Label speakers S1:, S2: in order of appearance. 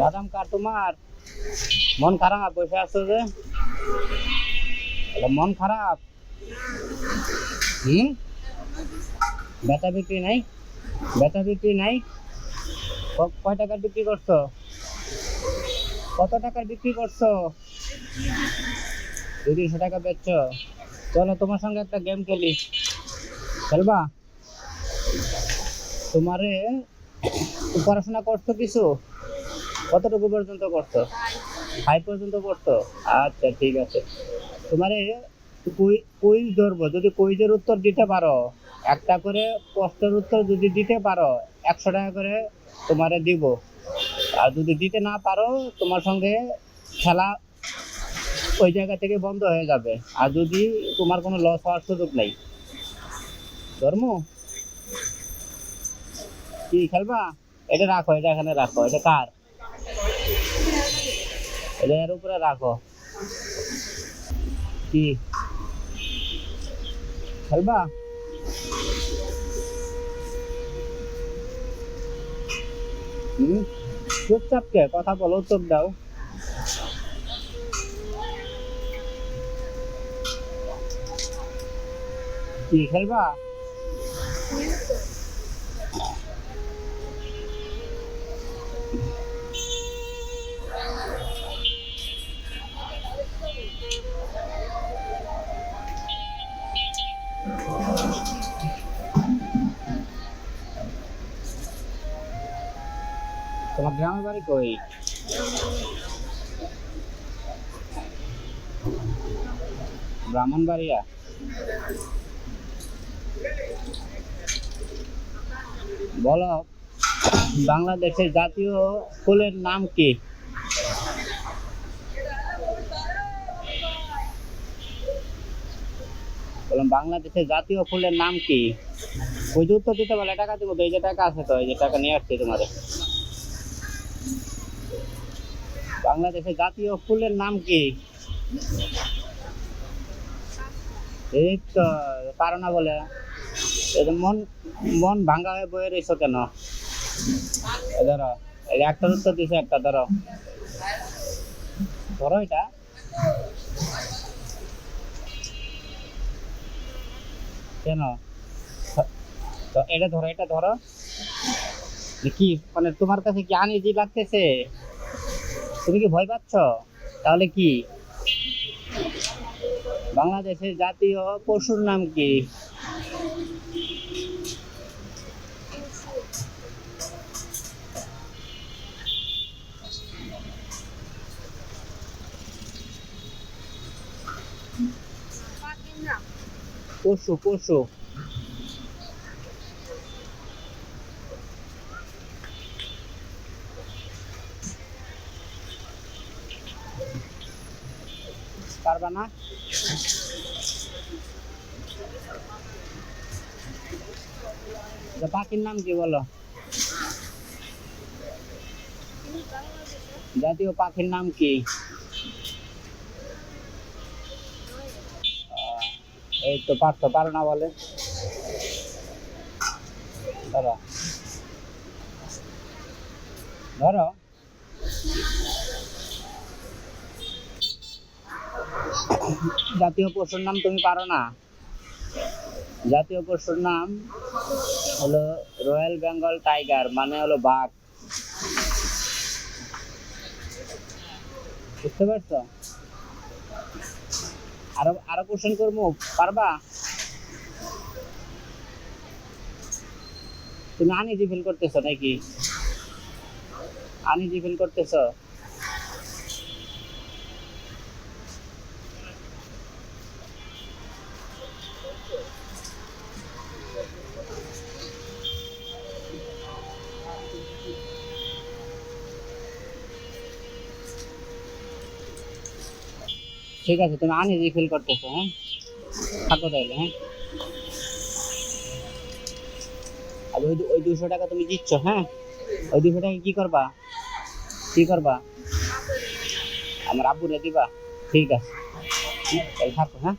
S1: দাম কার তোমার? মন খারাপ, বসে আছো যে? মন খারাপ? হুম? বেচা বিক্রি নাই? বেচা বিক্রি নাই? কয় টাকার বিক্রি করছ? কত টাকার বিক্রি করছ? দুই তিনশো টাকা বেচছো। চলো তোমার সঙ্গে একটা গেম খেলি। খেলবা? তোমারে পড়াশোনা করছ কিছু? কতটুকু পর্যন্ত করছ ফাইভ পর্যন্ত পড়ছো আচ্ছা ঠিক আছে। তোমারে কুইজ ধরবো। যদি কুইজের উত্তর দিতে পারো, একটা করে প্রশ্নের উত্তর যদি দিতে পারো, একশো টাকা করে তোমারে দিব। আর যদি দিতে না পারো, তোমার সঙ্গে খেলা ওই জায়গা থেকে বন্ধ হয়ে যাবে। আর যদি তোমার কোনো লস হওয়ার সুযোগ নেই। ধর্ম? কি খেলবা? এটা রাখো, এটা এখানে রাখো। এটা কার? এটা এর উপরে রাখো কি খেলবা হুম চুপচাপ কে কথা বলো উত্তর দাও কি খেলবা তোমার গ্রামের বাড়ি কই? ব্রাহ্মণবাড়িয়া বলো, বাংলাদেশের জাতীয় ফুলের নাম কি? বললাম, বাংলাদেশের জাতীয় ফুলের নাম কি? ওই যে উত্তর দিতে পারলে টাকা দিব এই যে টাকা আছে তো, এই যে টাকা নিয়ে আসছি তোমাদের। বাংলাদেশের জাতীয় ফুলের নাম কি? এই তো পারো না বলে মন মন ভাঙ্গা হয়ে বয়ে রয়েছো কেন? ধরো একটা উত্তর দিছে, একটা ধরো। ধরো এটা। কেন? এটা ধরো এটা ধরো। কি মানে তোমার কাছে কি আনইজি লাগতেছে? তুমি কি ভয় পাচ্ছ? তাহলে কি? বাংলাদেশের জাতীয় পশুর নাম কি? পশু পশু। পারবা না? পাখির নাম কি বলো? জাতীয় পাখির নাম কি? এই তো পারতো পারো না বলে। ধরো। ধরো। জাতীয় পশুর নাম তুমি পারো না। জাতীয় পশুর নাম হলো রয়্যাল বেঙ্গল টাইগার মানে হলো বাঘ। বুঝতে পারছ? আরও আরও কোশ্চেন করব, পারবা? তুমি আনইজি ফিল করতেছো নাকি? আনইজি ফিল করতেছো? ঠিক আছে, তুমি আনি ফিল করতেছো হ্যাঁ? থাকো তাইলে হ্যাঁ? আর ওই ওই দুশো টাকা তুমি দিচ্ছ হ্যাঁ? ওই দুশো টাকা কি করবা? কি করবা? আমার আব্বুরে দিবা, ঠিক আছে। তাহলে থাকো হ্যাঁ?